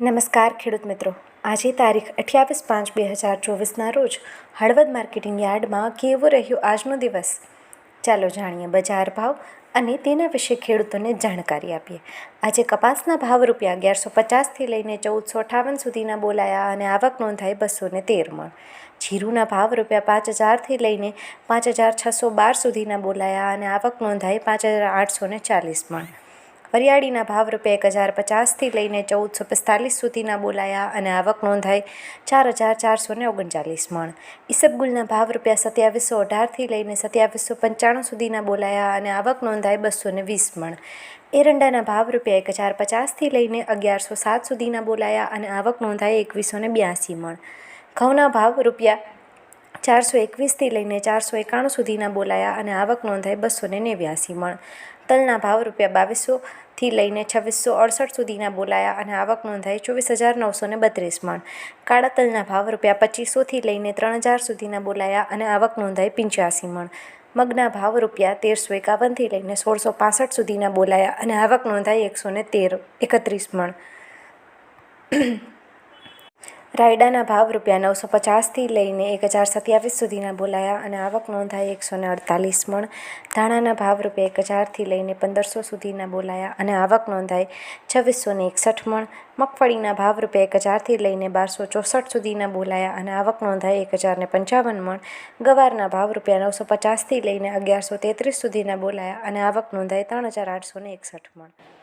નમસ્કાર ખેડૂત મિત્રો. આજે તારીખ અઠ્યાવીસ પાંચ બે હજાર ચોવીસના રોજ હળવદ માર્કેટિંગ યાર્ડમાં કેવો રહ્યો આજનો દિવસ? ચાલો જાણીએ બજાર ભાવ અને તેના વિશે ખેડૂતોને જાણકારી આપીએ. આજે કપાસના ભાવ રૂપિયા અગિયારસો પચાસથી લઈને ચૌદસો અઠાવન સુધીના બોલાયા અને આવક નોંધાઈ બસો ને તેર મણ. જીરુના ભાવ રૂપિયા પાંચ હજારથી લઈને પાંચ હજાર છસો બાર સુધીના બોલાયા અને આવક નોંધાઈ પાંચ હજાર આઠસો ને ચાલીસ મણ. વરિયાળીના ભાવ રૂપિયા એક હજાર પચાસથી લઈને ચૌદસો પિસ્તાલીસ સુધીના બોલાયા અને આવક નોંધાઈ ચાર હજાર ચારસો ને ઓગણચાલીસ મણ. ઈસબગુલના ભાવ રૂપિયા સત્યાવીસો અઢારથી લઈને સત્યાવીસો પંચાણું સુધીના બોલાયા અને આવક નોંધાઈ બસો ને વીસ મણ. એરંડાના ભાવ રૂપિયા એક હજાર પચાસથી લઈને અગિયારસો સાત સુધીના બોલાયા અને આવક નોંધાઈ એકવીસો ને બ્યાસી મણ. ઘઉંના ભાવ રૂપિયા ચારસો એકવીસથી લઈને ચારસો એકાણું સુધીના બોલાયા અને આવક નોંધાઈ બસો ને નેવ્યાસી મણ. તલના ભાવ રૂપિયા બાવીસોથી લઈને છવ્વીસો અડસઠ સુધીના બોલાયા અને આવક નોંધાઈ ચોવીસ હજાર નવસો ને બત્રીસ મણ. કાળા તલના ભાવ રૂપિયા પચીસોથી લઈને ત્રણ હજાર સુધીના બોલાયા અને આવક નોંધાઈ પંચ્યાસી મણ. મગના ભાવ રૂપિયા તેરસો એકાવનથી લઈને સોળસો પાસઠ સુધીના બોલાયા અને આવક નોંધાઈ એકસો ને તેર, એકત્રીસ મણ. રાયડાના ભાવ રૂપિયા નવસો પચાસથી લઈને એક હજાર સત્યાવીસ સુધીના બોલાયા અને આવક નોંધાઈ એકસો ને અડતાલીસ મણ. ધાણાના ભાવ રૂપિયા એક હજારથી લઈને પંદરસો સુધીના બોલાયા અને આવક નોંધાઈ છવ્વીસો ને એકસઠ મણ. મગફળીના ભાવ રૂપિયા એક હજારથી લઈને બારસો ચોસઠ સુધીના બોલાયા અને આવક નોંધાઈ એક હજાર ને પંચાવન મણ. ગવારના ભાવ રૂપિયા નવસો પચાસથી લઈને અગિયારસો તેત્રીસ સુધીના બોલાયા અને આવક નોંધાઈ ત્રણ હજાર આઠસો ને એકસઠ મણ.